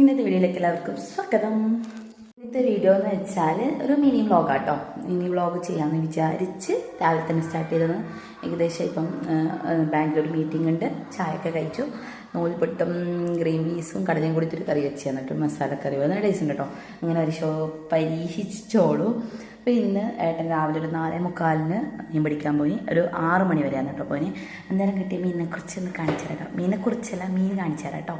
ഇന്നത്തെ വീഡിയോയിലേക്ക് എല്ലാവർക്കും സ്വാഗതം. ഇന്നത്തെ വീഡിയോ എന്ന് വെച്ചാൽ ഒരു മിനി വ്ളോഗാട്ടോ മിനി വ്ളോഗ് ചെയ്യാമെന്ന് വിചാരിച്ച് രാവിലെ തന്നെ സ്റ്റാർട്ട് ചെയ്തത്. ഏകദേശം ഇപ്പം ബാംഗ്ലൂർ മീറ്റിംഗ് ഉണ്ട്. ചായയൊക്കെ കഴിച്ചു. നൂൽപൊട്ടും ഗ്രീൻ പീസും കടലയും കൂടി ഇത്തിരി കറി വെച്ച് തന്നിട്ട് മസാലക്കറി നല്ല ടേസ്റ്റ് ഉണ്ട് കേട്ടോ അങ്ങനെ ഒരു ഷോ പരീക്ഷിച്ചോളൂ. അപ്പോൾ ഇന്ന് ഏട്ടൻ രാവിലെ ഒരു നാലേ മുക്കാലിന് മീൻ പിടിക്കാൻ പോയി. ഒരു ആറ് മണി വരെയാണ് കേട്ടോ പോയി അന്നേരം കിട്ടിയ മീനിനെ കുറിച്ച് ഒന്ന് കാണിച്ചു തരാം മീനെ കുറിച്ചല്ല മീൻ കാണിച്ചു തരാം കേട്ടോ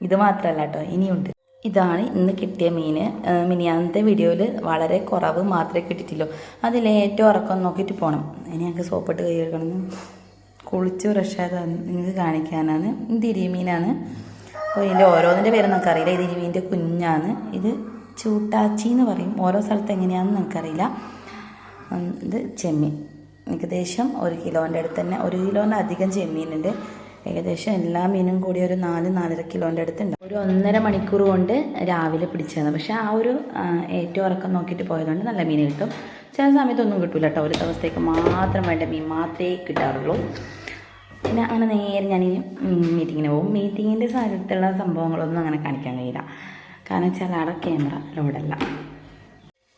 ഇത് മാത്രമല്ല കേട്ടോ ഇനിയുണ്ട്. ഇതാണ് ഇന്ന് കിട്ടിയ മീൻ മിനിയാന്നത്തെ വീഡിയോയിൽ വളരെ കുറവ് മാത്രമേ കിട്ടിയിട്ടുള്ളൂ. അതിൽ ഏറ്റവും ഉറക്കം നോക്കിയിട്ട് പോകണം ഇനി ഞങ്ങൾക്ക് സോപ്പിട്ട് കൈ കഴുകണം. കുളിച്ച് ഫ്രഷായത് നിങ്ങൾക്ക് കാണിക്കാനാണ്. ഇത് ഇരിമീനാണ് അപ്പോൾ ഇതിന്റെ ഓരോന്നിന്റെ പേര് നമുക്കറിയില്ല. ഇത് ഇരിമീന്റെ കുഞ്ഞാണ്. ഇത് ചൂട്ടാച്ചി എന്ന് പറയും. ഓരോ സ്ഥലത്ത് എങ്ങനെയാണെന്ന് നമുക്കറിയില്ല. ഇത് ചെമ്മീൻ. ഏകദേശം ഒരു കിലോന്റെ അടുത്ത് തന്നെ ഒരു കിലോന്റെ അധികം ചെമ്മീനുണ്ട്. ഏകദേശം എല്ലാ മീനും കൂടി ഒരു നാല് നാലര കിലോന്റെ അടുത്തുണ്ട്. ഒരു ഒന്നര മണിക്കൂർ കൊണ്ട് രാവിലെ പിടിച്ചതാണ്. പക്ഷെ ആ ഒരു ഏറ്റവും ഉറക്കം നോക്കിയിട്ട് പോയതുകൊണ്ട് നല്ല മീൻ കിട്ടും. ചില സമയത്തൊന്നും കിട്ടില്ല കേട്ടോ. ഒരു ദിവസത്തേക്ക് മാത്രം വേണ്ട മീൻ മാത്രമേ കിട്ടാറുള്ളൂ. പിന്നെ അങ്ങനെ നേരെ ഞാൻ മീറ്റിങ്ങിന് പോകും. മീറ്റിങ്ങിന്റെ സ്ഥലത്തുള്ള സംഭവങ്ങളൊന്നും അങ്ങനെ കാണിക്കാൻ കഴിയില്ല. കാരണം വെച്ചാൽ അവിടെ ക്യാമറ ലോഡല്ല.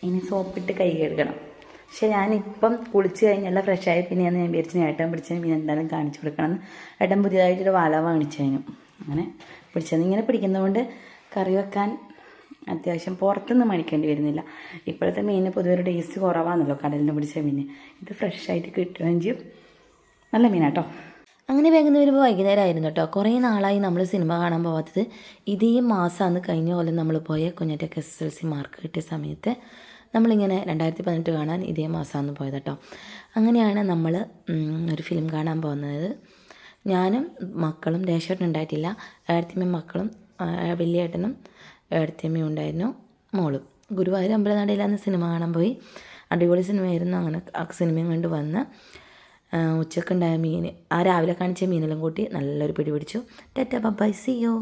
ഇനി സോപ്പിട്ട് കൈ കഴുകണം. പക്ഷെ ഞാനിപ്പം കുളിച്ച് കഴിഞ്ഞല്ല ഫ്രഷായി പിന്നെയാണ് ഞാൻ വിചാരിച്ചു ഏട്ടൻ പിടിച്ച പിന്നെ എന്തായാലും കാണിച്ചു കൊടുക്കണമെന്ന് ഏട്ടൻ പുതിയതായിട്ടൊരു വല വാങ്ങിച്ചു കഴിഞ്ഞു. അങ്ങനെ പിടിച്ചത്. ഇങ്ങനെ പിടിക്കുന്നതുകൊണ്ട് കറി വെക്കാൻ അത്യാവശ്യം പുറത്തുനിന്ന് മണിക്കേണ്ടി വരുന്നില്ല. ഇപ്പോഴത്തെ മീനിന് പൊതുവെ ഒരു ടേസ്റ്റ് കുറവാണല്ലോ കടലിന് പിടിച്ച മീൻ ഇത് ഫ്രഷായിട്ട് കിട്ടുകയും ചെയ്യും. നല്ല മീനാട്ടോ. അങ്ങനെ വേഗം വരുമ്പോൾ വൈകുന്നേരം ആയിരുന്നു കേട്ടോ. കുറേ നാളായി നമ്മൾ സിനിമ കാണാൻ പോകാത്തത് ഇതേ മാസമാണ് കഴിഞ്ഞ കൊല്ലം നമ്മൾ പോയ കുഞ്ഞറ്റൊക്കെ എസ് എൽ സി മാർക്ക് കിട്ടിയ സമയത്ത് നമ്മളിങ്ങനെ രണ്ടായിരത്തി പതിനെട്ട് കാണാൻ ഇതേ മാസമാണ് പോയത് കേട്ടോ അങ്ങനെയാണ് നമ്മൾ ഒരു ഫിലിം കാണാൻ പോകുന്നത്. ഞാനും മക്കളും ദേശേട്ടൻ ഉണ്ടായിട്ടില്ല. ഏഴത്തിയമ്മയും മക്കളും വലിയേട്ടനും ഏഴത്തിയമ്മയും ഉണ്ടായിരുന്നു മോളും. ഗുരുവായൂർ അമ്പലനടയിലാണ് സിനിമ കാണാൻ പോയി. അടിപൊളി സിനിമയായിരുന്നു. അങ്ങനെ ആ സിനിമയും കണ്ട് വന്ന് ഉച്ചക്കുണ്ടായ മീൻ ആ രാവിലെ കാണിച്ച മീനെല്ലാം കൂട്ടി നല്ലൊരു പിടി പിടിച്ചു. ടെറ്റ ബൈ സിയോ